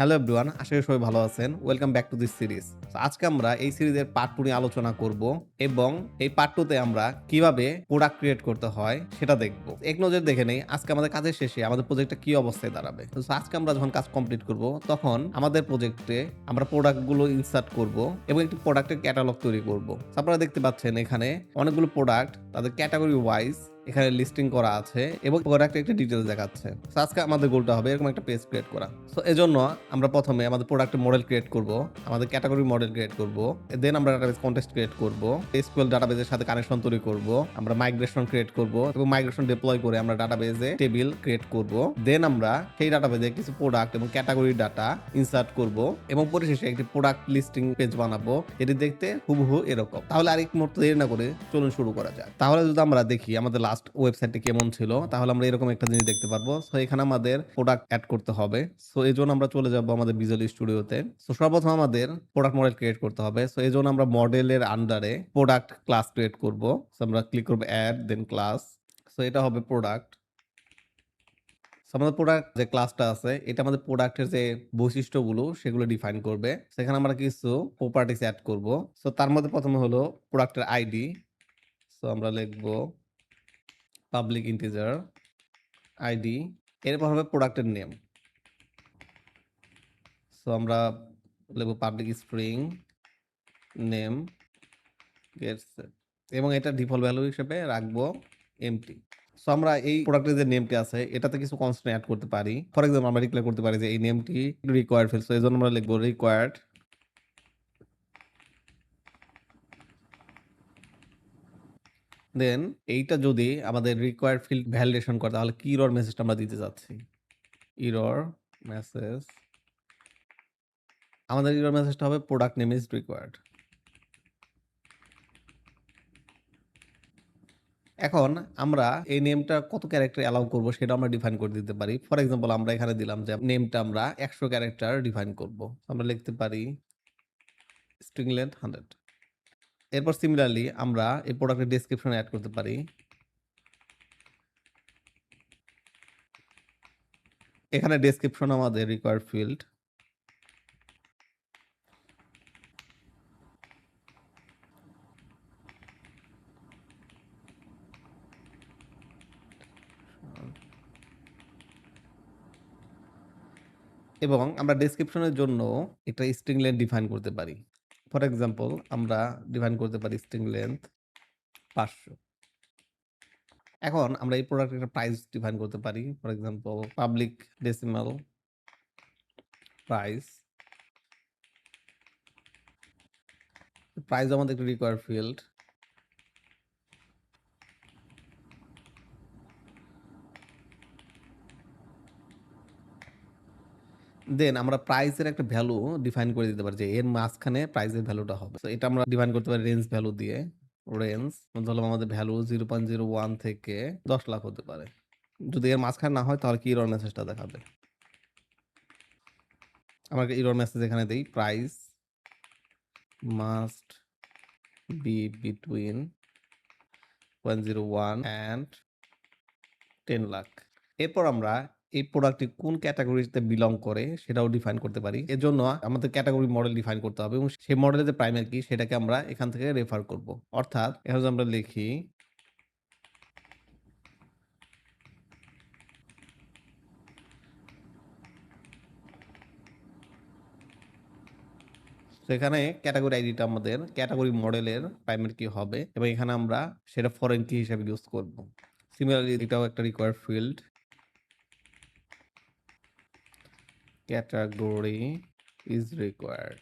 Hello everyone, আশা করি সবাই ভালো আছেন। Welcome back to this series আজকে আমরা এই সিরিজের পার্ট টু নিয়ে আলোচনা করব এবং এই পার্ট টুতে আমরা কীভাবে প্রোডাক্ট ক্রিয়েট করতে হয় সেটা দেখব। এক নজর দেখে নেই, আজকে আমাদের কাজের শেষে আমাদের প্রজেক্টটা কি অবস্থায় দাঁড়াবে? তো আজকে আমরা যখন কাজ কমপ্লিট করব, তখন আমাদের প্রজেক্টে আমরা প্রোডাক্টগুলো ইনসার্ট করব এবং একটি প্রোডাক্টের ক্যাটালগ তৈরি করব। আপনারা দেখতে পাচ্ছেন এখানে অনেকগুলো প্রোডাক্ট তাদের ক্যাটাগরি ওয়াইজ এখানে লিস্টিং করা আছে এবং প্রোডাক্ট একটা ডিটেলস দেখাচ্ছে। So, আজকে আমাদের গোলটা হবে এরকম একটা পেজ ক্রিয়েট করা। সো এজন্য আমরা প্রথমে আমাদের প্রোডাক্টের মডেল ক্রিয়েট করব আমাদের ক্যাটাগরি মডেল ক্রিয়েট করব দেন আমরা ডাটাবেস কন্টেস্ট ক্রিয়েট করব এসকিউএল ডাটাবেসের সাথে কানেকশন তৈরি করব আমরা মাইগ্রেশন ক্রিয়েট করব এবং মাইগ্রেশন ডিপ্লয় করে আমরা ডাটাবেসে টেবিল ক্রিয়েট করব। দেন আমরা সেই ডাটাবেসে কিছু প্রোডাক্ট এবং ক্যাটাগরি ডাটা ইনসার্ট করব এবং পরিশেষে একটি প্রোডাক্ট লিস্টিং পেজ বানাবো। এটি দেখতে হুবহু এরকম। তাহলে আরেক মুহূর্ত দেরি না করে চলুন শুরু করা যায় তাহলে যদি আমরা দেখি আমাদের লাস্ট ওয়েবসাইটটি কেমন ছিল, তাহলে আমরা এরকম একটা জিনিস দেখতে পারব। সো এখানে আমাদের প্রোডাক্ট অ্যাড করতে হবে। সো এই জন্য আমরা চলে যাব আমাদের ভিজুয়াল স্টুডিওতে সো সর্বপ্রথম আমাদের প্রোডাক্ট মডেল ক্রিয়েট করতে হবে। সো এই জন্য আমরা মডেলের আন্ডারে প্রোডাক্ট ক্লাস ক্রিয়েট করব। সো আমরা ক্লিক করব অ্যাড দেন ক্লাস সো এটা হবে প্রোডাক্ট আমাদের প্রোডাক্ট যে ক্লাসটা আছে, এটা আমাদের প্রোডাক্টের যে বৈশিষ্ট্যগুলো, সেগুলো ডিফাইন করবে। সেখানে আমরা কিছু প্রপার্টিস অ্যাড করব। সো তার মধ্যে প্রথমে হলো প্রোডাক্টের আইডি সো আমরা লিখব পাবলিক ইন্টিজার আইডি এরপর হবে প্রোডাক্টের নেম সো আমরা লিখব পাবলিক স্ট্রিং নেম গেটস এবং এটা ডিফল্ট ভ্যালু হিসেবে রাখব এমটি সো আমরা এই প্রোডাক্টের যে নেমটি আছে, এটাতে কিছু কনস্ট্যান্ট অ্যাড করতে পারি। ফর এক্সাম্পল আমরা ডিক্লেয়ার করতে পারি যে এই নেমটি রিকোয়ার্ড ফিল্ড সো এই জন্য আমরা লিখব রিকোয়ার্ড দেন এইটা যদি আমাদের রিকোয়ার্ড ফিল্ড ভ্যালিডেশন করে, তাহলে কি ইরর মেসেজটা আমরা দিতে যাচ্ছি? ইরর মেসেজ আমাদের ইরর মেসেজটা হবে প্রোডাক্ট নেম ইজ রিকোয়ার্ড এখন আমরা এই নেমটা কত ক্যারেক্টার অ্যালাউ করব সেটা আমরা ডিফাইন করে দিতে পারি। ফর এক্সাম্পল আমরা এখানে দিলাম যে নেমটা আমরা একশো ক্যারেক্টার ডিফাইন করব। আমরা লিখতে পারি স্ট্রিং লেন্থ হান্ড্রেড এরপর সিমিলারলি আমরা এই প্রোডাক্টের ডেসক্রিপশন অ্যাড করতে পারি। এখানে ডেসক্রিপশন আমাদের রিকোয়ার্ড ফিল্ড এবং আমরা ডেসক্রিপশনের জন্য একটা স্ট্রিং লেন্থ ডিফাইন করতে পারি। ফর এক্সাম্পল আমরা ডিফাইন করতে পারি স্ট্রিং লেন্থ পাঁচশো। এখন আমরা এই প্রোডাক্টের একটা প্রাইস ডিফাইন করতে পারি for example public decimal price price আমাদের একটা রিকোয়ার ফিল্ড দেন আমরা প্রাইসের একটা ভ্যালু ডিফাইন করে দিতে পারি যে এর মাঝখানে প্রাইসের ভ্যালুটা হবে। তো এটা আমরা ডিফাইন করতে পারি রেঞ্জ ভ্যালু দিয়ে। রেঞ্জ ধরলাম আমাদের value zero point zero one থেকে দশ লাখ হতে পারে। যদি এর মাঝখানে না হয়, তাহলে কি ইরর মেসেজটা দেখাবে? আমাকে ইরর মেসেজ এখানে দেই price must be between point zero one and ten lakh এরপর আমরা এই প্রোডাক্টটি কোন ক্যাটাগরিতে বিলং করে সেটাও ডিফাইন করতে পারি। এর জন্য আমাদের ক্যাটাগরি মডেল ডিফাইন করতে হবে এবং সেই মডেলের যে প্রাইমারি কি সেটাকে আমরা এখান থেকে রেফার করব। অর্থাৎ এখানে আমরা লিখি তো এখানে ক্যাটাগরি আইডিটা আমাদের ক্যাটাগরি মডেলের প্রাইমারি কি হবে এবং এখানে আমরা সেটা ফরেন কি হিসেবে ইউজ করব। সিমিলারলি এটাও একটা required field category is required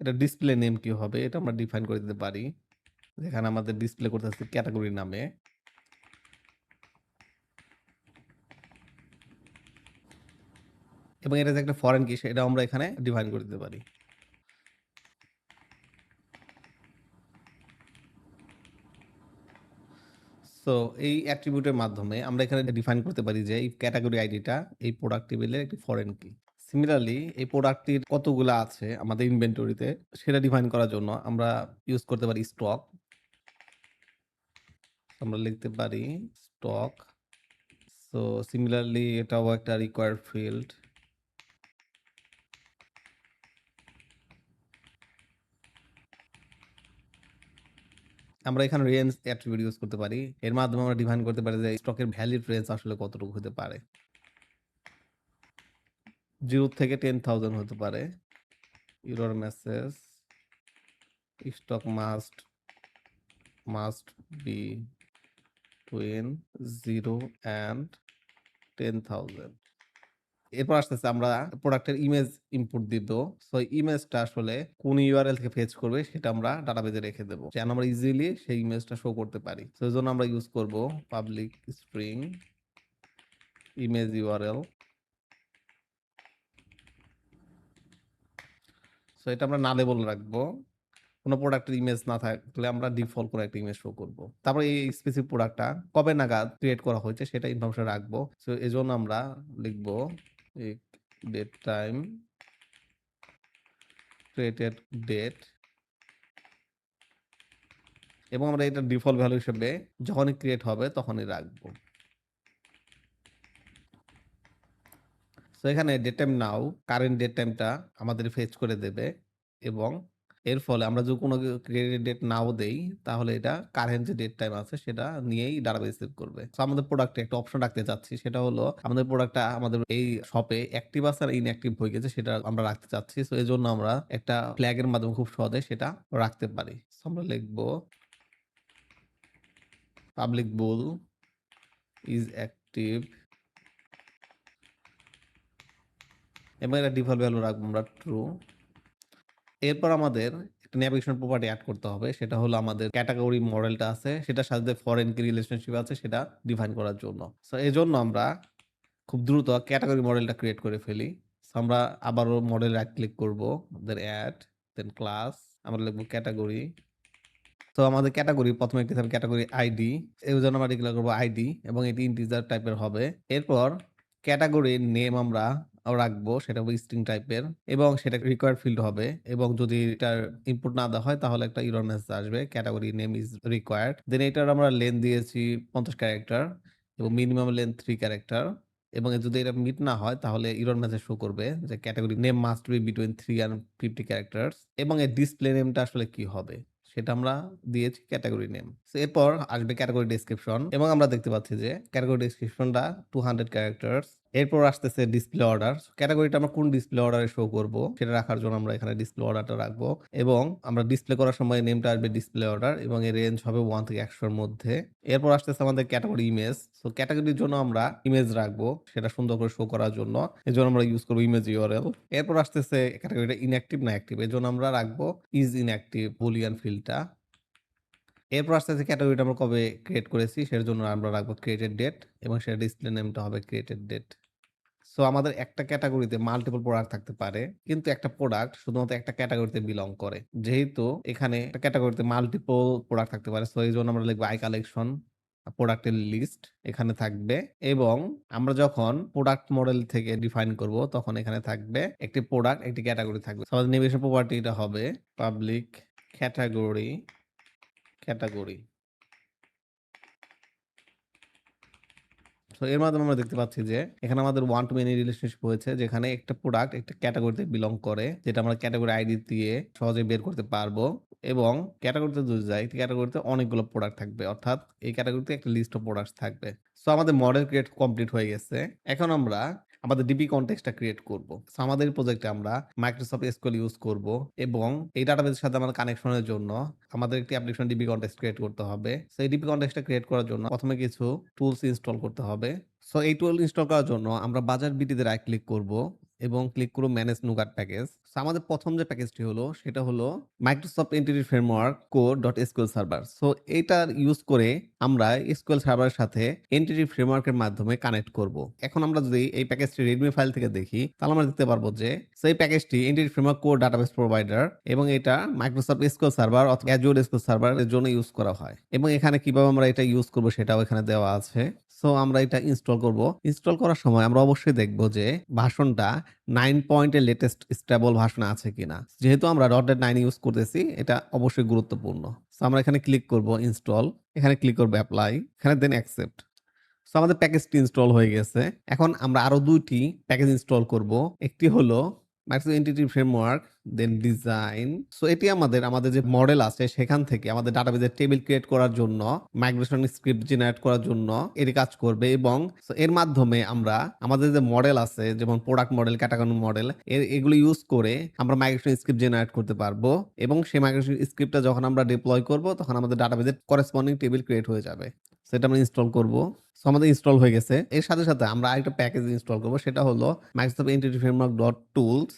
এটা ডিসপ্লে নেম কি হবে? এটা আমরা ডিফাইন করে দিতে পারি। যেখানে আমাদের ডিসপ্লে করতে আসছে ক্যাটাগরি নামে। এবং এটা যে একটা ফরেন কি সেটা আমরা এখানে ডিফাইন করে দিতে পারি। সো এই অ্যাট্রিবিউটের মাধ্যমে আমরা এখানে ডিফাইন করতে পারি যে এই ক্যাটাগরি আইডিটা এই প্রোডাক্ট টেবিলের একটি ফরেন কি সিমিলারলি এই প্রোডাক্টটির কতগুলো আছে আমাদের ইনভেন্টরিতে সেটা ডিফাইন করার জন্য আমরা ইউজ করতে পারি স্টক আমরা লিখতে পারি স্টক সো সিমিলারলি এটাও একটা রিকোয়ার্ড ফিল্ড আমরা এখানে রেঞ্জ অ্যাট্রিবিউট ইউজ করতে পারি। এর মাধ্যমে আমরা ডিফাইন করতে পারি যে স্টকের ভ্যালিড রেঞ্জ আসলে কতটুকু হতে পারে। জিরো থেকে টেন থাউজেন্ড হতে পারে। ইউরোর message stock must must between zero and ten thousand এরপর আসতেছে আমরা প্রোডাক্টের ইমেজ ইনপুট দিব। সো ইমেজটা আসলে কোন ইউআরএল থেকে ফেচ করবে সেটা আমরা ডাটাবেজে রেখে দেবো। যেন আমরা ইজিলি সেই ইমেজটা শো করতে পারি। এই জন্য আমরা ইউজ করব public string image URL so এটা আমরা না লেবল রাখব। কোনো প্রোডাক্টের ইমেজ না থাকলে আমরা ডিফল্ট করে একটা ইমেজ শো করব। তারপরে এই স্পেসিফিক প্রোডাক্টটা কবে নাগাদ ক্রিয়েট করা হয়েছে সেটা ইনফরমেশন রাখব। সো এই জন্য আমরা লিখব ডেট টাইম ক্রিয়েটেড ডেট এবং আমরা এটা ডিফল্ট ভ্যালু হিসেবে যখনই ক্রিয়েট হবে তখনই রাখব। তো এখানে date time now current date টাইমটা আমাদের ফেচ করে দেবে এবং এর ফলে আমরা যদি কোনো ক্রেডিট ডেট নাও দেই, তাহলে এটা কারেন্ট যে ডেট টাইম আছে সেটা নিয়েই ডাটাবেস সেভ করবে। তো আমাদের প্রোডাক্টে একটা অপশন রাখতে চাচ্ছি, সেটা হলো আমাদের প্রোডাক্টটা আমাদের এই শপে অ্যাক্টিভ আছে আর ইনঅ্যাক্টিভ হয়ে গেছে, সেটা আমরা রাখতে চাচ্ছি। তো এই জন্য আমরা একটা ফ্ল্যাগের মাধ্যমে খুব সহজে সেটা রাখতে পারি। আমরা লিখব পাবলিক বুল ইজ অ্যাক্টিভ এবং এটা ডিফল্ট ভ্যালু রাখব আমরা ট্রু এরপর আমাদের একটা ন্যাভিগেশন প্রপার্টি অ্যাড করতে হবে। সেটা হলো আমাদের ক্যাটাগরি মডেলটা আছে। সেটার সাথে ফরেন কি রিলেশনশিপ আছে, সেটা ডিফাইন করার জন্য। সো এই জন্য আমরা খুব দ্রুত ক্যাটাগরি মডেলটা ক্রিয়েট করে ফেলি। আমরা আবারও মডেল রাইট ক্লিক করব দেন অ্যাড দেন ক্লাস আমরা লিখব ক্যাটাগরি তো আমাদের ক্যাটাগরি প্রথমে একটি থাকবে ক্যাটাগরি আইডি এই জন্য আমরা ডিক্লেয়ার করব আইডি এবং এটি ইন্টিজার টাইপের হবে। এরপর ক্যাটাগরির নেম আমরা রাখব, সেটা হবে স্ট্রিং টাইপের এবং সেটা রিকোয়ার্ড ফিল্ড হবে এবং যদি এটার ইনপুট না দেওয়া হয় তাহলে একটা ইরর মেসেজ আসবে category name is required then এটার আমরা লেন দিয়েছি পঞ্চাশ ক্যারেক্টার এবং মিনিমাম লেন থ্রি ক্যারেক্টার এবং যদি এটা মিট না হয় তাহলে ইরর মেসেজ শো করবে যে category name must be between three and fifty characters এবং এর ডিসপ্লে নেমটা আসলে কি হবে? সেটা আমরা দিয়েছি ক্যাটাগরি নেম এরপর আসবে ক্যাটাগরি ডিসক্রিপশন এবং আমরা দেখতে পাচ্ছি যে ক্যাটাগরি ডিসক্রিপশনটা টু হান্ড্রেড ক্যারেক্টার্স এরপর আসতেছে ডিসপ্লে অর্ডার ক্যাটাগরিটা আমরা কোন ডিসপ্লে অর্ডারে শো করব, সেটা রাখার জন্য আমরা এখানে ডিসপ্লে অর্ডারটা রাখব এবং আমরা ডিসপ্লে করার সময় নেমটা আসবে ডিসপ্লে অর্ডার এবং এর রেঞ্জ হবে ওয়ান থেকে একশোর মধ্যে। এরপর আসতেছে আমাদের ক্যাটাগরি ইমেজ সো ক্যাটাগরির জন্য আমরা ইমেজ রাখব, সেটা সুন্দর করে শো করার জন্য। এর জন্য আমরা ইউজ করব ইমেজ ইউআরএল এরপর আসতেছে ক্যাটাগরিটা ইনঅ্যাক্টিভ না অ্যাক্টিভ এর জন্য আমরা রাখব ইজ ইনঅ্যাক্টিভ বুলিয়ান ফিল্ডটা এরপর আস্তে আস্তে ক্যাটাগরিটা আমরা কবে ক্রিয়েট করেছি সেটার জন্য আমরা রাখব ক্রিয়েটেড ডেট এবং সেটা ডিসপ্লে নেমটা হবে ক্রিয়েটেড ডেট সো আমাদের একটা ক্যাটাগরিতে মাল্টিপল প্রোডাক্ট থাকতে পারে, কিন্তু একটা প্রোডাক্ট শুধুমাত্র একটা ক্যাটাগরিতে বিলং করে। যেহেতু এখানে একটা ক্যাটাগরিতে মাল্টিপল প্রোডাক্ট থাকতে পারে সো এই জন্য আমরা লিখব আই কালেকশন প্রোডাক্টের লিস্ট এখানে থাকবে এবং আমরা যখন প্রোডাক্ট মডেল থেকে ডিফাইন করব তখন এখানে থাকবে একটি প্রোডাক্ট একটি ক্যাটাগরি থাকবে। আমাদের নিবেশন প্রপার্টিটা হবে পাবলিক ক্যাটাগরি ক্যাটাগরি তো এর মাধ্যমে আমরা দেখতে পাচ্ছি যে, এখানে আমাদের ওয়ান টু মেনি রিলেশনশিপ হয়েছে, যেখানে একটা প্রোডাক্ট একটা ক্যাটাগরিতে বিলং করে, যেটা আমরা ক্যাটাগরি আইডি দিয়ে সহজে বের করতে পারব এবং ক্যাটাগরিতে যদি যাই ক্যাটাগরিতে অনেকগুলো প্রোডাক্ট থাকবে। অর্থাৎ এই ক্যাটাগরিতে একটা লিস্ট অফ প্রোডাক্ট থাকবে। সো আমাদের মডেল ক্রিয়েট কমপ্লিট হয়ে গেছে। এখন আমরা আমাদের ডিপি কন্টেক্সটা ক্রিয়েট করব। সো আমাদের প্রজেক্টে আমরা মাইক্রোসফট এসকোল ইউজ করব এবং এই ডাটাবেসের সাথে আমাদের কানেকশনের জন্য আমাদের একটি অ্যাপ্লিকেশন ডিবি কন্টেক্স ক্রিয়েট করতে হবে। সো এই ডিবি কনটেক্সটা ক্রিয়েট করার জন্য প্রথমে কিছু টুলস ইনস্টল করতে হবে। সো এই টুল ইনস্টল করার জন্য আমরা বাজার বিটিতে রাইট ক্লিক করব এবং ক্লিক করব ম্যানেজ নুগাট প্যাকেজ আমাদের প্রথম যে প্যাকেজটি হলো, সেটা হলো Microsoft entity framework core dot SQL server so এইটার ইউজ করে আমরা এসকিউএল সার্ভারের সাথে এন্টিটি ফ্রেমওয়ার্কের মাধ্যমে কানেক্ট করব। এখন আমরা যদি এই প্যাকেজটি রেডমি ফাইল থেকে দেখি, তাহলে আমরা দেখতে পারব যে সেই প্যাকেজটি entity framework core database provider এবং এটা মাইক্রোসফট এসকিউএল সার্ভার অথবা অ্যাজুর এসকিউএল সার্ভারের জন্য ইউজ করা হয়। এবং এখানে কীভাবে আমরা এটা ইউজ করব সেটাও এখানে দেওয়া আছে। সো আমরা এটা ইনস্টল করব। ইনস্টল করার সময় আমরা অবশ্যই দেখব যে ভাষণটা নাইন পয়েন্টের লেটেস্ট স্টেবল ভাষণ আছে কিনা। যেহেতু আমরা ডট নাইন ইউজ করতেছি, এটা অবশ্যই গুরুত্বপূর্ণ। সো আমরা এখানে ক্লিক করব ইনস্টল এখানে ক্লিক করব অ্যাপ্লাই এখানে দেন অ্যাকসেপ্ট সো আমাদের প্যাকেজটি ইনস্টল হয়ে গেছে। এখন আমরা আরও দুইটি প্যাকেজ ইনস্টল করব। একটি হলো Microsoft entity framework then design so এটি আমাদের আমাদের যে মডেল আছে সেখান থেকে আমাদের ডাটাবেজের টেবিল ক্রিয়েট করার জন্য মাইগ্রেশন স্ক্রিপ্ট জেনারেট করার জন্য এটি কাজ করবে এবং এর মাধ্যমে আমরা, আমাদের যে মডেল আছে, যেমন প্রোডাক্ট মডেল ক্যাটাগরি মডেল এগুলো ইউজ করে আমরা মাইগ্রেশন স্ক্রিপ্ট জেনারেট করতে পারব এবং সেই মাইগ্রেশন স্ক্রিপ্টটা যখন আমরা ডিপ্লয় করব, তখন আমাদের ডাটাবেজের করেসপন্ডিং টেবিল ক্রিয়েট হয়ে যাবে। সেটা আমরা ইনস্টল করব। সো আমাদের ইনস্টল হয়ে গেছে। এর সাথে সাথে আমরা আরেকটা প্যাকেজ ইনস্টল করব, সেটা হলো Microsoft entity framework dot tools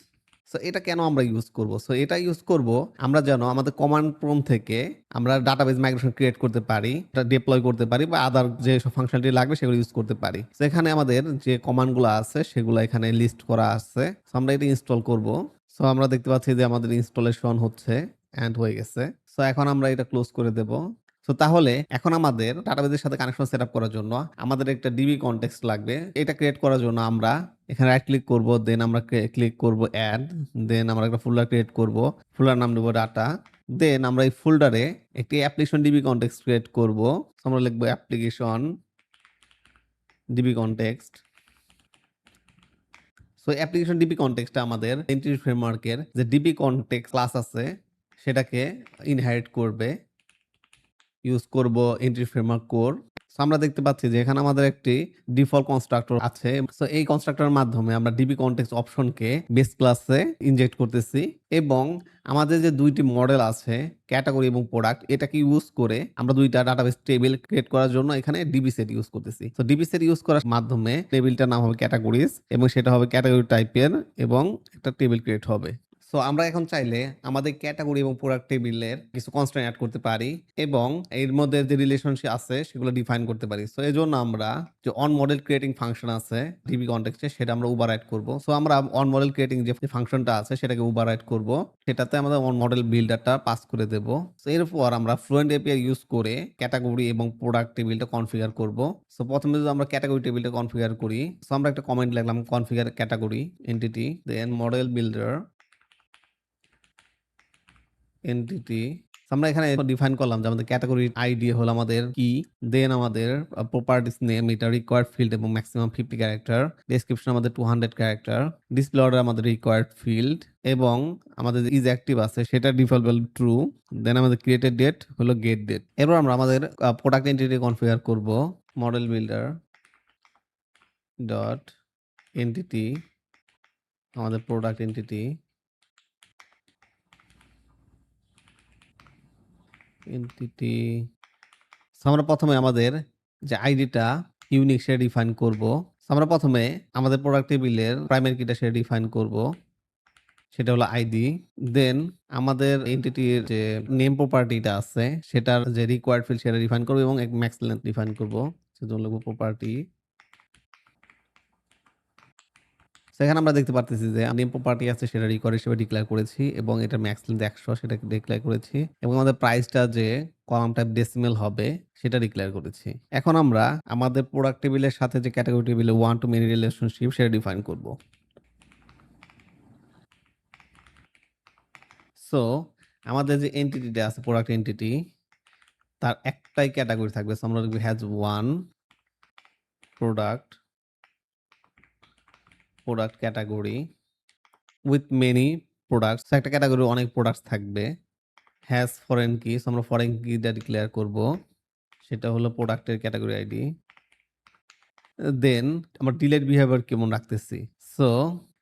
so এটা কেন আমরা ইউজ করব? সো এটা ইউজ করব আমরা যেন আমাদের কমান্ড প্রম থেকে আমরা ডাটাবেজ মাইগ্রেশন ক্রিয়েট করতে পারি, এটা ডিপ্লয় করতে পারি বা আদার যে সব ফাংশনালিটি লাগবে সেগুলো ইউজ করতে পারি। তো এখানে আমাদের যে কমান্ডগুলো আছে সেগুলো এখানে লিস্ট করা আছে। সো আমরা এটা ইনস্টল করব। সো আমরা দেখতে পাচ্ছি যে আমাদের ইনস্টলেশন হচ্ছে অ্যান্ড হয়ে গেছে। সো এখন আমরা এটা ক্লোজ করে দেব। তো তাহলে এখন আমাদের ডাটাবেজের সাথে কানেকশন সেট আপ করার জন্য আমাদের একটা ডিবি কনটেক্সট লাগবে। এটা ক্রিয়েট করার জন্য আমরা এখানে রাইট ক্লিক করব দেন আমরা ক্লিক করব অ্যাড দেন আমরা একটা ফোল্ডার ক্রিয়েট করব। ফোল্ডার নাম দেবো ডাটা দেন আমরা এই ফোল্ডারে একটি অ্যাপ্লিকেশন ডিবি কনটেক্সট ক্রিয়েট করব। আমরা লিখব application DB context so application DB কনটেক্সটটা আমাদের এন্ট্রি ফ্রেমওয়ার্কের যে ডিবি কনটেক্সট ক্লাস আছে, সেটাকে ইনহারিট করবে। ইউজ করব এন্ট্রি ফ্রেমওয়ার্ক কোর আমরা দেখতে পাচ্ছি যে এখানে আমাদের একটি ডিফল্ট কনস্ট্রাক্টর আছে। সো এই কনস্ট্রাক্টরের মাধ্যমে আমরা ডিবি কনটেক্সট অপশনকে বেস ক্লাসে ইনজেক্ট করতেছি এবং আমাদের যে দুইটি মডেল আছে ক্যাটাগরি এবং প্রোডাক্ট এটাকে ইউজ করে আমরা দুইটা ডাটাবেস টেবিল ক্রিয়েট করার জন্য এখানে ডিবি সেট ইউজ করতেছি। তো ডিবি সেট ইউজ করার মাধ্যমে টেবিলটার নাম হবে ক্যাটাগরিজ এবং সেটা হবে ক্যাটাগরি টাইপের এবং একটা টেবিল ক্রিয়েট হবে। সো আমরা এখন চাইলে আমাদের ক্যাটাগরি এবং প্রোডাক্ট টেবিলের কিছু কনস্ট্যান্ট অ্যাড করতে পারি এবং এর মধ্যে যে রিলেশনশিপ আছে, সেগুলো ডিফাইন করতে পারি। সো এই জন্য আমরা যে অন মডেল ক্রিয়েটিং ফাংশন আছে ডিবি কন্টেক্সটে সেটা আমরা উবার রাইট করব। সো আমরা অন মডেল ক্রিয়েটিং যে ফাংশনটা আছে, সেটাকে উবার রাইট করব। সেটাতে আমাদের অন মডেল বিল্ডারটা পাস করে দেব। সো এরপর আমরা ফ্লুয়েন্ট এপিআই ইউজ করে ক্যাটাগরি এবং প্রোডাক্ট টেবিলটা কনফিগার করব। সো প্রথমে যদি আমরা ক্যাটাগরি টেবিলটা কনফিগার করি সো আমরা একটা কমেন্ট লিখলাম configure category entity then model builder entity আমরা এখানে ডিফাইন করলাম যে আমাদের ক্যাটাগরি আইডি হলো আমাদের কি দেন আমাদের প্রপার্টিস নেম এটা রিকোয়ার্ড ফিল্ড এবং ম্যাক্সিমাম ফিফটি ক্যারেক্টার ডেসক্রিপশন আমাদের two hundred character display order আমাদের রিকোয়ার্ড ফিল্ড এবং আমাদের ইজ অ্যাক্টিভ আছে সেটা ডিফল্ট ট্রু দেন আমাদের ক্রিয়েটেড ডেট হলো গেট ডেট এরপর আমরা আমাদের প্রোডাক্ট এন্টিটি কনফিগার করব মডেল বিল্ডার ডট এন্টিটি আমাদের প্রোডাক্ট এন্টিটি এন্টিটি আমরা প্রথমে আমাদের যে আইডিটা ইউনিক সেটা ডিফাইন করব। আমরা প্রথমে আমাদের প্রোডাক্ট টেবিলের প্রাইমারি কিটা সেটা ডিফাইন করব। সেটা হলো আইডি দেন আমাদের এন্টিটির যে নেম প্রপার্টিটা আছে, সেটার যে রিকোয়ার্ড ফিল্ড সেটা ডিফাইন করব এবং এক ম্যাক্স লেন্থ ডিফাইন করব। সেজন্য লিখব প্রপার্টি সেখানে আমরা দেখতে পারতেছি যে নেম পার্টি আছে সেটা রিকোয়ার্ড হিসেবে ডিক্লেয়ার করেছি এবং এটা ম্যাক্স লেন্থ একশো, সেটা ডিক্লেয়ার করেছি এবং আমাদের প্রাইসটা যে কলাম টাইপ ডেসিমেল হবে, সেটা ডিক্লেয়ার করেছি। এখন আমরা আমাদের প্রোডাক্ট টেবিলের সাথে যে ক্যাটাগরি টেবিলে ওয়ান টু মেনি রিলেশনশিপ সেটা ডিফাইন করব। সো আমাদের যে এন্টিটিটা আছে প্রোডাক্ট এন্টিটি তার একটাই ক্যাটাগরি থাকবে সো আমরা has one product product category with many products একটা ক্যাটাগরি অনেক প্রোডাক্টস থাকবে। হ্যাজ ফরেন কি আমরা ফরেন কিটা ডিক্লেয়ার করব। সেটা হলো প্রোডাক্টের ক্যাটাগরি আইডি দেন আমরা ডিলেট বিহেভিয়ার কেমন রাখতেছি? সো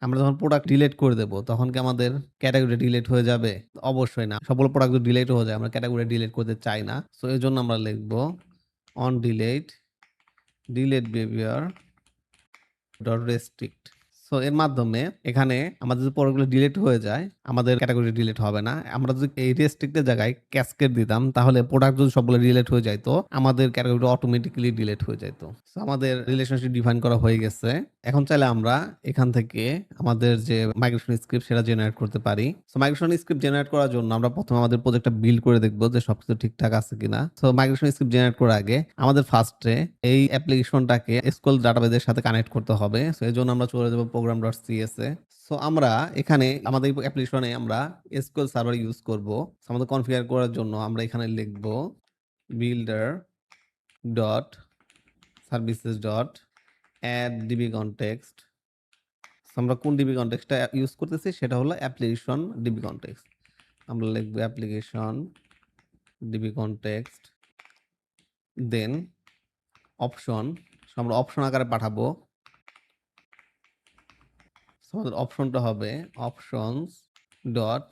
আমরা যখন প্রোডাক্ট ডিলেট করে দেব, তখন কি আমাদের ক্যাটাগরি ডিলেট হয়ে যাবে? অবশ্যই না। সবগুলো প্রোডাক্ট ডিলেট হয়ে যায়, আমরা ক্যাটাগরি ডিলেট করতে চাই না। সো এই জন্য আমরা লিখব on delete delete behaviour dot restrict so এর মাধ্যমে এখানে আমাদের যদি পরগুলো ডিলিট হয়ে যায় আমাদের ক্যাটাগরি ডিলিট হবে না। আমরা যদি এই রেস্ট্রিক্টের জায়গায় ক্যাসকেট দিতাম, তাহলে প্রোডাক্ট যদি সবগুলো ডিলিট হয়ে যাইতো, আমাদের ক্যাটাগরি অটোমেটিক্যালি ডিলিট হয়ে সো আমাদের রিলেশনশিপ ডিফাইন করা হয়ে গেছে। এখন চাইলে আমরা এখান থেকে আমাদের যে মাইগ্রেশন স্ক্রিপ্ট সেটা জেনারেট করতে পারি। সো মাইগ্রেশন স্ক্রিপ্ট জেনারেট করার জন্য আমরা প্রথমে আমাদের প্রজেক্টটা বিল্ড করে দেখব যে সবকিছু ঠিকঠাক আছে কিনা। সো মাইগ্রেশন স্ক্রিপ্ট জেনারেট করার আগে আমাদের ফার্স্টে এই অ্যাপ্লিকেশনটাকে স্কুল ডাটাবেজের সাথে কানেক্ট করতে হবে। সো এই জন্য আমরা চলে যাব প্রোগ্রাম ডট সিএস এ। সো আমরা এখানে আমাদের অ্যাপ্লিকেশনে আমরা এসকিউএল সার্ভার ইউজ করব। আমাদের কনফিগার করার জন্য আমরা এখানে লিখব builder dot services dot add DB context আমরা কোন ডিবি কনটেক্সটটা ইউজ করতেছি সেটা হলো অ্যাপ্লিকেশন ডিবি কনটেক্সট আমরা লিখব application DB context then option আমরা অপশন আকারে পাঠাবো। আমাদের অপশনটা হবে options dot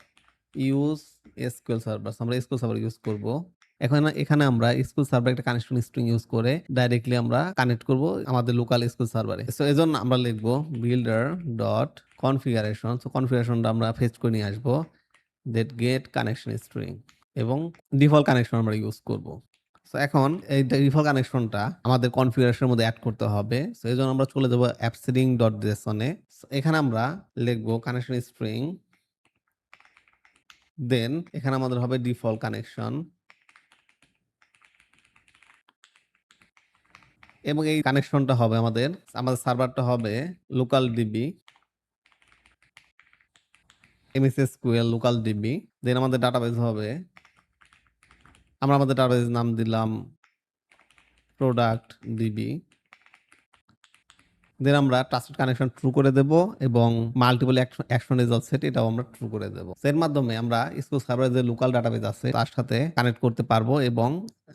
use SQL server আমরা এসকিউএল সার্ভার ইউজ করব। এখন, এখানে আমরা স্কুল সার্ভার একটা কানেকশন স্ট্রিং ইউজ করে ডাইরেক্টলি আমরা কানেক্ট করব আমাদের লোকাল স্কুল সার্ভারে সো এজন্য আমরা লিখব বিল্ডার ডট কনফিগারেশন সো কনফিগারেশনটা আমরা ফেচ করে নিয়ে আসব। দ্যাট গেট কানেকশন স্ট্রিং এবং ডিফল্ট কানেকশন আমরা ইউজ করব। সো এখন এই ডিফল্ট কানেকশনটা আমাদের কনফিগারেশনের মধ্যে অ্যাড করতে হবে। সো এই জন্য আমরা চলে যাব অ্যাপসিডিং ডট জেসনে এখানে আমরা লিখব কানেকশন স্ট্রিং দেন এখানে আমাদের হবে ডিফল্ট কানেকশন এবং এই কানেকশনটা হবে আমাদের আমাদের সার্ভারটা হবে local DB MS SQL local DB then আমাদের ডাটাবেজ হবে, আমরা আমাদের ডাটাবেজ নাম দিলাম প্রোডাক্ট ডিবি দেন আমরা ট্রাস্টেড কানেকশন ট্রু করে দেব এবং মাল্টিপল অ্যাকশন রেজাল্ট সেট এটাও আমরা ট্রু করে দেব। এর মাধ্যমে আমরা স্কুল সার্ভারে যে লোকাল ডাটাবেজ আছে, তার সাথে কানেক্ট করতে পারব এবং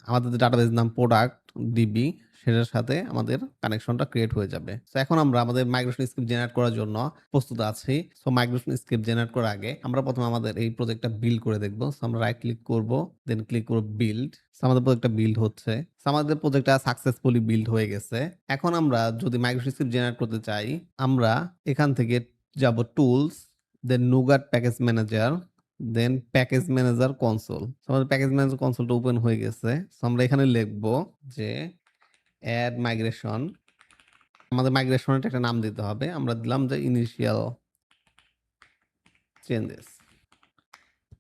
আমাদের যে ডাটাবেজ নাম প্রোডাক্ট ডিবি সেটার সাথে আমাদের কানেকশনটা ক্রিয়েট হয়ে যাবে। সো এখন আমরা আমাদের মাইগ্রেশন স্ক্রিপ্ট জেনারেট করার জন্য প্রস্তুত আছি। সো মাইগ্রেশন স্ক্রিপ্ট জেনারেট করার আগে আমরা প্রথমে আমাদের এই প্রজেক্টটা বিল্ড করে দেখব। সো আমরা রাইট ক্লিক করব দেন ক্লিক করব বিল্ড আমাদের প্রজেক্টটা বিল্ড হচ্ছে। আমাদের প্রজেক্টটা সাকসেসফুলি বিল্ড হয়ে গেছে। এখন আমরা যদি মাইগ্রেশন স্ক্রিপ্ট জেনারেট করতে চাই, আমরা এখান থেকে যাব tools then NuGet package manager then package manager console আমাদের প্যাকেজ ম্যানেজার কনসোলটা ওপেন হয়ে গেছে। আমরা এখানে লিখব যে অ্যাড মাইগ্রেশন আমাদের মাইগ্রেশনের একটা নাম দিতে হবে। আমরা দিলাম যে ইনিশিয়াল চেঞ্জেস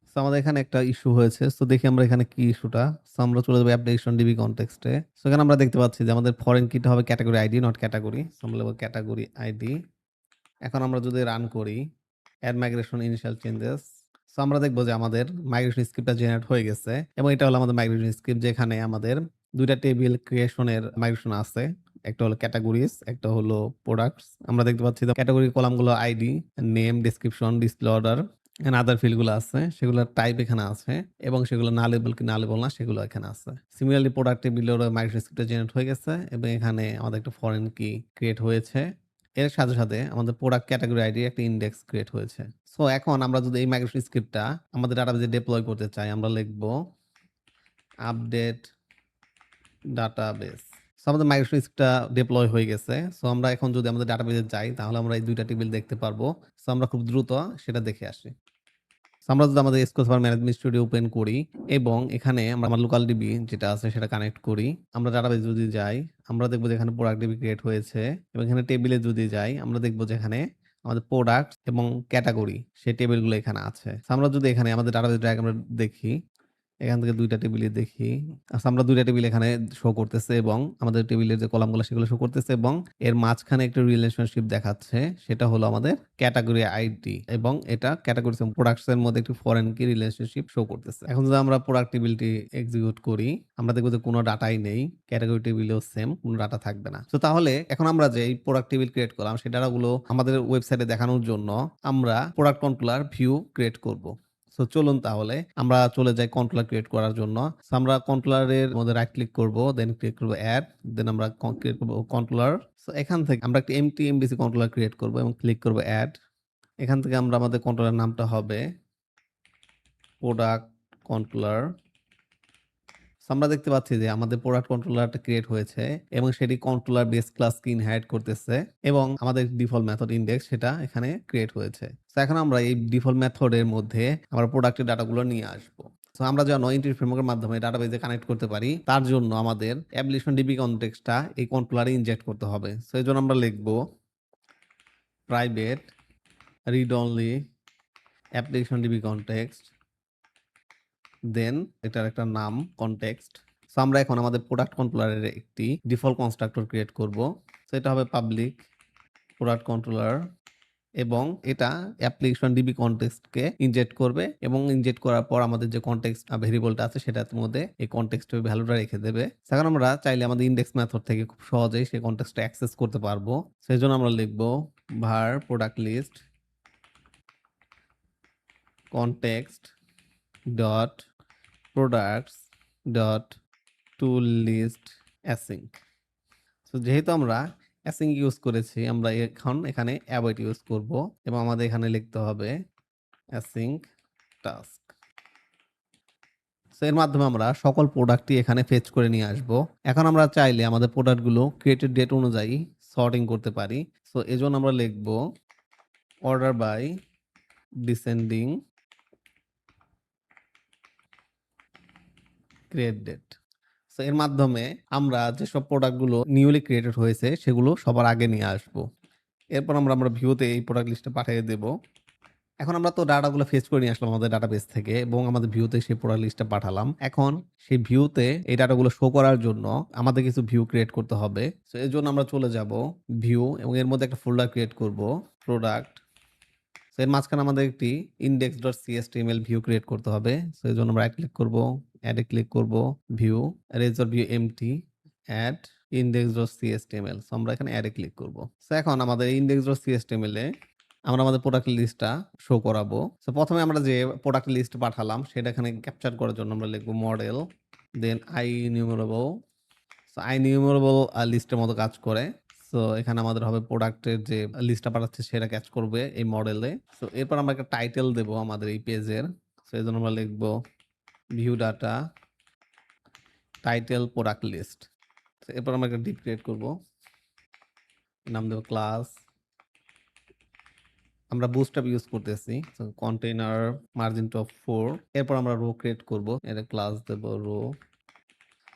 সো আমাদের এখানে একটা ইস্যু হয়েছে। সো দেখি আমরা এখানে কি ইস্যুটা সো আমরা চলে যাব অ্যাপ্লিকেশন ডিবি কনটেক্সটে সো এখানে আমরা দেখতে পাচ্ছি যে আমাদের ফরেন কিটা হবে category ID not category so আমরা লিখব ক্যাটাগরি আইডি এখন আমরা যদি রান করি add migration initial changes so আমরা দেখব যে আমাদের মাইগ্রেশন স্ক্রিপ্টটা জেনারেট হয়ে গেছে। এবং এটা হলো আমাদের মাইগ্রেশন স্ক্রিপ্ট যেখানে আমাদের দুইটা টেবিল ক্রিয়েশনের মাইগ্রেশন আছে। একটা হলো ক্যাটাগরিজ একটা হলো প্রোডাক্টস আমরা দেখতে পাচ্ছি category কলামগুলো ID name description display order এখানে আদার ফিল্ডগুলো আছে। সেগুলোর টাইপ এখানে আছে এবং সেগুলো না লেবল কি না লেবল না, সেগুলো এখানে আছে। সিমিলারলি প্রোডাক্ট টেবিলের মাইগ্রেশন স্ক্রিপ্টটা জেনারেট হয়ে গেছে এবং এখানে আমাদের একটা ফরেন কি ক্রিয়েট হয়েছে। এর সাথে সাথে আমাদের প্রোডাক্ট ক্যাটাগরি আইডি একটা ইন্ডেক্স ক্রিয়েট হয়েছে। সো এখন আমরা যদি এই মাইগ্রেশন স্ক্রিপ্টটা আমাদের ডাটাবেজে ডিপ্লয় করতে চাই, আমরা লিখব আপডেট ডাটাবেস সো আমাদের মাইগ্রেশন স্ক্রিপ্টটা ডিপ্লয় হয়ে গেছে। সো আমরা এখন যদি আমাদের ডাটাবেজে যাই, তাহলে আমরা এই দুইটা টেবিল দেখতে পারব। সো আমরা খুব দ্রুত সেটা দেখে আসি। আমরা যদি আমাদের SQL server management studio open করি, এবং এখানে আমরা আমার লোকাল ডিবি যেটা আছে সেটা কানেক্ট করি, আমরা ডাটাবেজ যদি যাই, আমরা দেখব যে এখানে প্রোডাক্ট ডিবি ক্রিয়েট হয়েছে, এবং এখানে টেবিলে যদি যাই, আমরা দেখব যে এখানে আমাদের প্রোডাক্ট এবং ক্যাটাগরি সেই টেবিলগুলো এখানে আছে। আমরা যদি এখানে আমাদের ডাটাবেজ ডায়াগ্রাম দেখি এখান থেকে দুইটা টেবিলে দেখি। আচ্ছা আমরা দুইটা টেবিল এখানে শো করতেছে এবং আমাদের টেবিলের যে কলামগুলো সেগুলো শো করতেছে এবং এর মাঝখানে একটা রিলেশনশিপ দেখাচ্ছে, সেটা হলো আমাদের ক্যাটাগরি আইডি এবং এটা ক্যাটাগরি প্রোডাক্টস এর মধ্যে একটি ফরেন কি রিলেশনশিপ শো করতেছে। এখন যদি আমরা প্রোডাক্ট টেবিলটি এক্সিকিউট করি, আমরা দেখব যে কোনো ডাটাই নেই ক্যাটাগরি টেবিলেও সেম কোনো ডাটা থাকবে না। তো তাহলে এখন আমরা যে এই প্রোডাক্ট টেবিল ক্রিয়েট করলাম সেই ডাটাগুলো আমাদের ওয়েবসাইটে দেখানোর জন্য আমরা প্রোডাক্ট কন্ট্রোলার ভিউ ক্রিয়েট করব। সো চলুন তাহলে, আমরা চলে যাই কন্ট্রোলার ক্রিয়েট করার জন্য। আমরা কন্ট্রোলারের মধ্যে রাইট ক্লিক করব দেন ক্লিক করব অ্যাড দেন আমরা ক্রিয়েট করব কন্ট্রোলার সো এখান থেকে আমরা একটা এমটি এমবিসি কন্ট্রোলার ক্রিয়েট করব এবং ক্লিক করব অ্যাড এখান থেকে আমরা আমাদের কন্ট্রোলার নামটা হবে প্রোডাক্ট কন্ট্রোলার আমরা দেখতে পাচ্ছি যে আমাদের প্রোডাক্ট কন্ট্রোলারটা ক্রিয়েট হয়েছে এবং সেটি কন্ট্রোলার বেস ক্লাস কি ইনহাইট করতেছে এবং আমাদের ডিফল্ট মেথড ইন্ডেক্স সেটা এখানে ক্রিয়েট হয়েছে। তো এখন আমরা এই ডিফল্ট মেথডের মধ্যে আমরা প্রোডাক্টের ডাটাগুলো নিয়ে আসব। তো আমরা যেন ইন্টার ফ্রেমওয়ার্কের মাধ্যমে ডাটাবেজে কানেক্ট করতে পারি, তার জন্য আমাদের অ্যাপ্লিকেশন ডিবি কনটেক্সটটা এই কন্ট্রোলারে ইনজেক্ট করতে হবে। সো এই জন্য আমরা লিখব private read only application DB context then এটার একটা নাম কনটেক্সট সো আমরা এখন আমাদের প্রোডাক্ট কন্ট্রোলারের একটি ডিফল্ট কনস্ট্রাক্টর ক্রিয়েট করব। সো এটা হবে পাবলিক প্রোডাক্ট কন্ট্রোলার এবং এটা অ্যাপ্লিকেশন ডিবি কনটেক্সটকে ইনজেক্ট করবে এবং ইনজেক্ট করার পর আমাদের যে কনটেক্সট ভেরিয়েবলটা আছে, সেটার মধ্যে এই কনটেক্সটের ভ্যালুটা রেখে দেবে। সেখানে আমরা চাইলে আমাদের ইন্ডেক্স মেথড থেকে খুব সহজেই সেই কনটেক্সটটা অ্যাক্সেস করতে পারব। সেই জন্য আমরা লিখব var product list context dot products dot tool list async. So যেহেতু আমরা async ইউজ করেছি, আমরা এখন এখানে অ্যাভয়েড ইউজ করব এবং আমাদের এখানে লিখতে হবে async task. সো এর মাধ্যমে আমরা সকল প্রোডাক্টই এখানে ফেচ করে নিয়ে আসব। এখন আমরা চাইলে আমাদের প্রোডাক্টগুলো ক্রিয়েটেড ডেট অনুযায়ী সর্টিং করতে পারি। সো এজন্য আমরা লিখব order by descending create date so এর মাধ্যমে আমরা যেসব প্রোডাক্টগুলো নিউলি ক্রিয়েটেড হয়েছে, সেগুলো সবার আগে নিয়ে আসব। এরপর আমরা আমরা ভিউতে এই প্রোডাক্ট লিস্টটা পাঠিয়ে দেব। এখন আমরা তো ডাটাগুলো ফেস করে নিয়ে আসলাম আমাদের ডাটাবেস থেকে এবং আমাদের ভিউতে সেই প্রোডাক্ট লিস্টটা পাঠালাম। এখন সেই ভিউতে এই ডাটাগুলো শো করার জন্য আমাদের কিছু ভিউ ক্রিয়েট করতে হবে। সো এর জন্য আমরা চলে যাব ভিউ এবং এর মধ্যে একটা ফোল্ডার ক্রিয়েট করব প্রোডাক্ট সো এর মাঝখানে আমাদের একটি index dot CSHTML view create করতে হবে। সো এর জন্য আমরা ক্লিক করব। অ্যাডে ক্লিক করব view razor view empty add index dot cshtml so আমরা এখানে অ্যাডে ক্লিক করব। সো এখন আমাদের ইন্ডেক্স ডট সিএসটিএমএল এ আমরা আমাদের প্রোডাক্ট লিস্টটা শো করাবো। সো প্রথমে আমরা যে প্রোডাক্ট লিস্ট পাঠালাম, সেটা এখানে ক্যাপচার করার জন্য আমরা লিখব model then IEnumerable so IEnumerable লিস্টের মতো কাজ করে। সো এখানে আমাদের হবে প্রোডাক্টের যে লিস্টটা পাঠাচ্ছে, সেটা ক্যাচ করবে এই মডেলে সো এরপর আমরা একটা টাইটেল দেবো আমাদের এই পেজের সো এই জন্য আমরা লিখব view data title product list এরপর আমরা একটা ডিপ ক্রিয়েট করব। নাম দেবো ক্লাস আমরা বুস্টাপ ইউজ করতেছি। কন্টেইনার মার্জিন টপ ফোর এরপর আমরা রো ক্রিয়েট করব। এটা ক্লাস দেব রো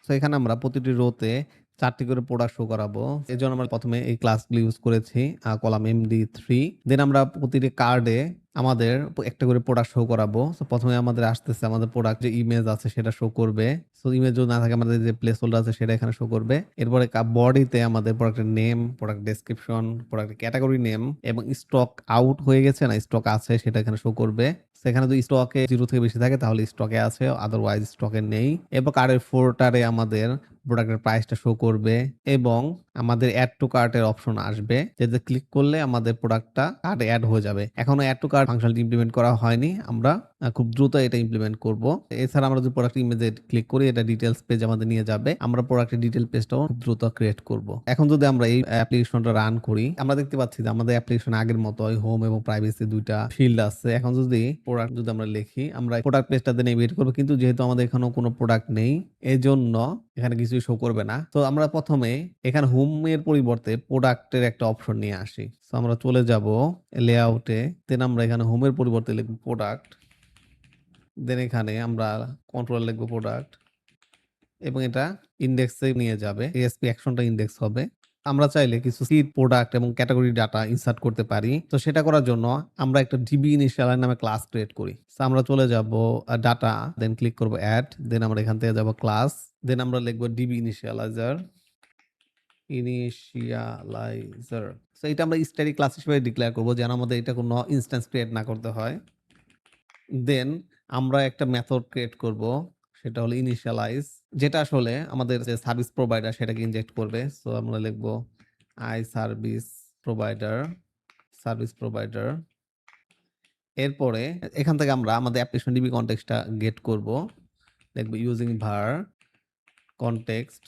তো এখানে আমরা প্রতিটি রোতে চারটি করে প্রোডাক্ট শো করাবো। এই জন্য আমরা প্রথমে এই ক্লাসগুলো ইউজ করেছি column M D three then আমরা প্রতিটি কার্ডে আমাদের একটা করে প্রোডাক্ট শো করাবো। প্রথমে আমাদের আসতেছে, আমাদের প্রোডাক্ট যে ইমেজ আছে সেটা শো করবে। সো ইমেজ যদি না থাকে, আমাদের যে প্লেস হোল্ডার আছে সেটা এখানে শো করবে। এরপরে বডিতে আমাদের প্রোডাক্টের নেম প্রোডাক্ট ডেসক্রিপশন প্রোডাক্টের ক্যাটাগরি নেম এবং স্টক আউট হয়ে গেছে না স্টক আছে সেটা এখানে শো করবে। সেখানে যদি স্টকে জিরো থেকে বেশি থাকে, তাহলে স্টকে আছে আদারওয়াইজ স্টকে নেই। এবং কার্ডের ফোরটারে আমাদের প্রোডাক্টের প্রাইসটা শো করবে এবং আমাদের অ্যাড টু কার্টের অপশন আসবে। যেটা ক্লিক করলে আমাদের প্রোডাক্টটা কার্ডে অ্যাড হয়ে যাবে। এখনও অ্যাড টু কার্ট ফাংশনটি ইমপ্লিমেন্ট করা হয়নি। আমরা খুব দ্রুত এটা ইমপ্লিমেন্ট করব। এছাড়া আমরা যদি প্রোডাক্ট ইমেজে ক্লিক করি, এটা ডিটেলস পেজ আমাদের নিয়ে যাবে। আমরা প্রোডাক্টের ডিটেল পেজটাও খুব দ্রুত ক্রিয়েট করব। এখন যদি আমরা এই অ্যাপ্লিকেশনটা রান করি, আমরা দেখতে পাচ্ছি যে আমাদের অ্যাপ্লিকেশন আগের মতো হোম এবং প্রাইভেসি দুইটা ফিল্ড আছে। এখন যদি প্রোডাক্ট যদি আমরা লিখি, আমরা প্রোডাক্ট পেজটাতে নেভিগেট করব। কিন্তু যেহেতু আমাদের এখানেও কোনো প্রোডাক্ট নেই এই জন্য এখানে কিছুই শো করবে না। তো আমরা প্রথমে এখানে হোমের পরিবর্তে প্রোডাক্টের একটা অপশন নিয়ে আসি। তো আমরা চলে যাব লেআউটে দেন আমরা এখানে হোমের পরিবর্তে লিখব প্রোডাক্ট দেন এখানে আমরা কন্ট্রোল লিখব প্রোডাক্ট এবং এটা ইন্ডেক্সে নিয়ে যাবে। এএসপি অ্যাকশনটা ইন্ডেক্স হবে। আমরা চাইলে কিছু সিড প্রোডাক্ট এবং ক্যাটাগরি ডাটা ইনসার্ট করতে পারি। তো সেটা করার জন্য আমরা একটা ডিবি ইনিশিয়ালার নামে ক্লাস ক্রিয়েট করি। আমরা চলে যাব ডাটা দেন ক্লিক করব অ্যাড দেন আমরা এখান থেকে যাব ক্লাস দেন আমরা লিখব ডিবি ইনিশিয়ালাইজার ইনিশিয়ালাইজার সো এটা আমরা স্টাডি ক্লাস হিসেবে ডিক্লেয়ার করব, যেন আমাদের এটা কোনো ইনস্ট্যান্স ক্রিয়েট না করতে হয়। দেন আমরা একটা মেথড ক্রিয়েট করব, সেটা হলো ইনিশিয়ালাইজ যেটা আসলে আমাদের যে সার্ভিস প্রোভাইডার সেটাকে ইনজেক্ট করবে। সো আমরা লিখব I service provider service provider এরপরে এখান থেকে আমরা আমাদের অ্যাপ্লিকেশন ডিবি কনটেক্সটটা গেট করব। দেখব using var context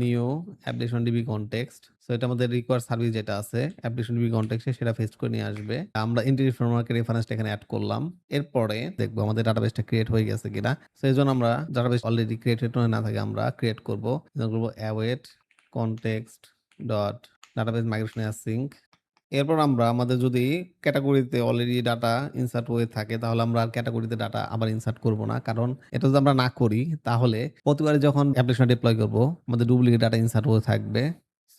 new application DB context so এটা আমাদের রিকোয়ার সার্ভিস যেটা আছে অ্যাপ্লিকেশন ডিবি কনটেক্সটে সেটা ফেস করে নিয়ে আসবে। আমরা ইন্টারভিউ ফ্রেমওয়ার্কের রেফারেন্সটা এখানে অ্যাড করলাম। এরপরে দেখব আমাদের ডাটাবেসটা ক্রিয়েট হয়ে গেছে কিনা। সো এই জন্য আমরা ডাটাবেস অলরেডি ক্রিয়েটেড না থাকে আমরা ক্রিয়েট করব। করব await context dot database migration sync এরপর আমরা আমাদের যদি ক্যাটাগরিতে অলরেডি ডাটা ইনসার্ট হয়ে থাকে, তাহলে আমরা আর ক্যাটাগরিতে ডাটা আবার ইনসার্ট করব না। কারণ এটা যদি আমরা না করি, তাহলে প্রতিবারে যখন অ্যাপ্লিকেশন ডিপ্লয় করব, আমাদের ডুপ্লিকেট ডাটা ইনসার্ট হয়ে থাকবে।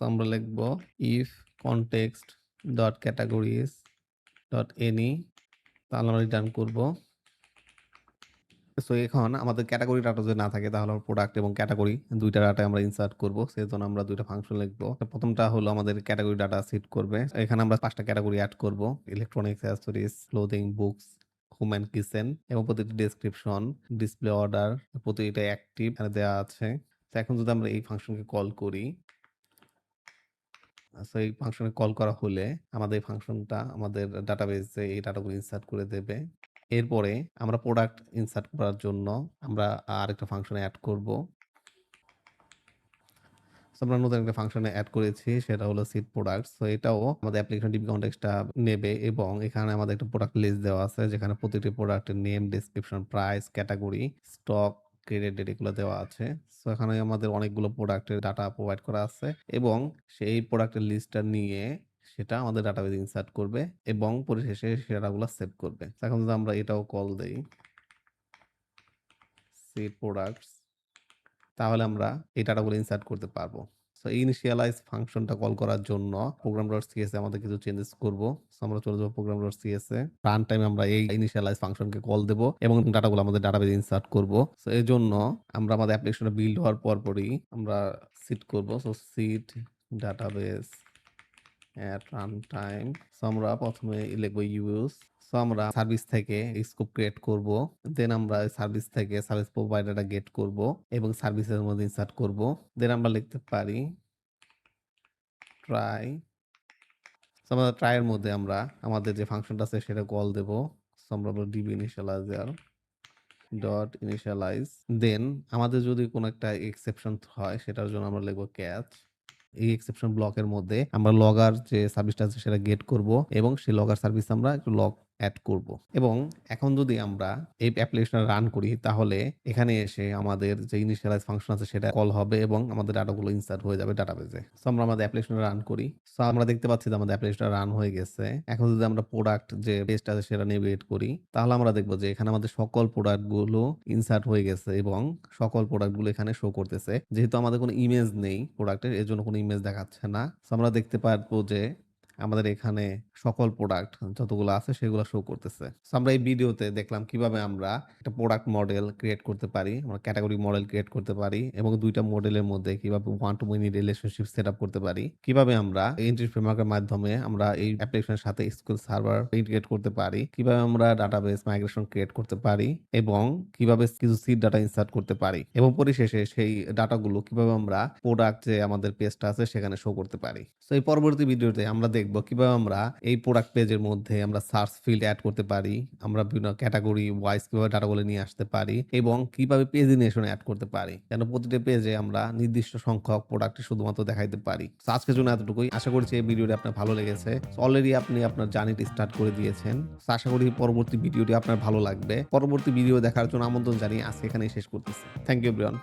আমরা লিখব if context dot categories dot any তাহলে আমরা রিটার্ন করব। সো এখন আমাদের ক্যাটাগরি ডাটা যদি না থাকে, তাহলে আমরা প্রোডাক্ট এবং ক্যাটাগরি দুইটা ডাটা আমরা ইনসার্ট করব। সেই জন্য আমরা দুইটা ফাংশন লিখব। প্রথমটা হলো আমাদের ক্যাটাগরি ডাটা সিট করবে। এখানে আমরা পাঁচটা ক্যাটাগরি অ্যাড করব। Electronics accessories clothing books home kitchen এবং প্রতিটি ডেসক্রিপশন ডিসপ্লে অর্ডার প্রতিটা অ্যাক্টিভ দেওয়া আছে। এখন যদি আমরা এই ফাংশনকে কল করি সো এই ফাংশনে কল করা হলে আমাদের ফাংশনটা আমাদের ডাটাবেসে এই ডাটাগুলো ইনসার্ট করে দেবে। এরপরে আমরা প্রোডাক্ট ইনসার্ট করার জন্য আমরা আরেকটা ফাংশনে অ্যাড করব। আমরা নতুন একটা ফাংশনে অ্যাড করেছি, সেটা হলো সিট প্রোডাক্ট সো এটাও আমাদের অ্যাপ্লিকেশন ডিপি কন্টেক্সটটা নেবে এবং এখানে আমাদের একটা প্রোডাক্ট লিস্ট দেওয়া আছে, যেখানে প্রতিটি প্রোডাক্টের name description price category stock credit date এগুলো দেওয়া আছে। সো এখানে আমাদের অনেকগুলো প্রোডাক্টের ডাটা প্রোভাইড করা আছে এবং সেই প্রোডাক্টের লিস্টটা নিয়ে সেটা আমাদের ডাটাবেজ ইনসার্ট করবে এবং পরিশেষে সেটাগুলো সেভ করবে। এখন যদি আমরা এটাও কল দেই সি প্রোডাক্টস তাহলে আমরা এই ডাটাগুলো ইনসার্ট করতে পারব। সো ইনিশিয়ালাইজ ফাংশনটা কল করার জন্য প্রোগ্রাম ডট সিএস আমাদের কিছু চেঞ্জেস করব। আমরা চলে যাব প্রোগ্রাম ডট সিএস এ। রান টাইম আমরা এই ইনিশিয়ালাইজ ফাংশনকে কল দেব এবং ডাটাগুলো আমাদের ডাটাবেজে ইনসার্ট করব। সো এর জন্য আমরা আমাদের অ্যাপ্লিকেশনটা বিল্ড হওয়ার পরপরই আমরা সিট করব। So seed database at run time so আমরা প্রথমে লিখব ইউজ সো আমরা সার্ভিস থেকে স্কোপ ক্রিয়েট করব। দেন আমরা সার্ভিস থেকে সার্ভিস প্রোভাইডারটা গেট করব এবং সার্ভিসের মধ্যে ইনসার্ট করব। দেন আমরা লিখতে পারি ট্রাই সো আমরা ট্রাইয়ের মধ্যে আমরা আমাদের যে ফাংশনটা আছে সেটা কল দেব। সো আমরা বলব DB initializer dot initialize then আমাদের যদি কোনো একটা এক্সেপশন হয় সেটার জন্য আমরা লিখব ক্যাচ এই এক্সেপশন ব্লকের মধ্যে আমরা লগার যে সার্ভিসটা আছে সেটা গেট করব এবং সেই লগার সার্ভিস আমরা একটু লগ অ্যাড করব। এবং এখন যদি আমরা এই অ্যাপ্লিকেশন রান করি, তাহলে এখানে এসে আমাদের যে ইনিশিয়ালাইজ ফাংশন আছে, সেটা কল হবে এবং আমাদের ডাটাগুলো ইনসার্ট হয়ে যাবে ডাটাবেজে সো আমরা আমাদের অ্যাপ্লিকেশন রান করি। সো আমরা দেখতে পাচ্ছি যে আমাদের অ্যাপ্লিকেশন রান হয়ে গেছে। এখন যদি আমরা প্রোডাক্ট যে পেজটা আছে, সেটা নেভিগেট করি, তাহলে আমরা দেখব যে এখানে আমাদের সকল প্রোডাক্টগুলো ইনসার্ট হয়ে গেছে এবং সকল প্রোডাক্টগুলো এখানে শো করতেছে। যেহেতু আমাদের কোনো ইমেজ নেই প্রোডাক্টের এর জন্য কোনো ইমেজ দেখাচ্ছে না। সো আমরা দেখতে পারব যে আমাদের এখানে সকল প্রোডাক্ট যতগুলো আছে সেগুলো শো করতেছে। আমরা এই ভিডিওতে দেখলাম কীভাবে আমরা একটা প্রোডাক্ট মডেল ক্রিয়েট করতে পারি, আমরা ক্যাটাগরি মডেল ক্রিয়েট করতে পারি এবং দুইটা মডেলের মধ্যে কীভাবে one to many relationship set up করতে পারি, কীভাবে আমরা এন্ট্রি ফ্রেমওয়ার্কের মাধ্যমে আমরা এই অ্যাপ্লিকেশনের সাথে স্কুল সার্ভার ইন্টিগ্রেট করতে পারি, কীভাবে আমরা ডাটাবেস মাইগ্রেশন ক্রিয়েট করতে পারি এবং কীভাবে কিছু সিট ডাটা ইনসার্ট করতে পারি এবং পরিশেষে সেই ডাটাগুলো কীভাবে আমরা প্রোডাক্ট যে আমাদের পেজটা আছে সেখানে শো করতে পারি। তো এই পরবর্তী ভিডিওতে আমরা দেখব কীভাবে আমরা এই প্রোডাক্ট পেজের মধ্যে আমরা সার্চ ফিল্ড অ্যাড করতে পারি, আমরা বিভিন্ন ক্যাটাগরি ওয়াইজ কীভাবে ডাটাগুলো নিয়ে আসতে পারি এবং কীভাবে পেজিনেশন অ্যাড করতে পারি। যেন প্রতিটা পেজে আমরা নির্দিষ্ট সংখ্যক প্রোডাক্ট শুধুমাত্র দেখাইতে পারি। আজকের জন্য এতটুকুই। আশা করছি এই ভিডিওটি আপনার ভালো লেগেছে। অলরেডি আপনি আপনার জার্নিটি স্টার্ট করে দিয়েছেন। আশা করি পরবর্তী ভিডিওটি আপনার ভালো লাগবে। পরবর্তী ভিডিও দেখার জন্য আমন্ত্রণ জানিয়ে আজকে এখানেই শেষ করতেছি। Thank you Brian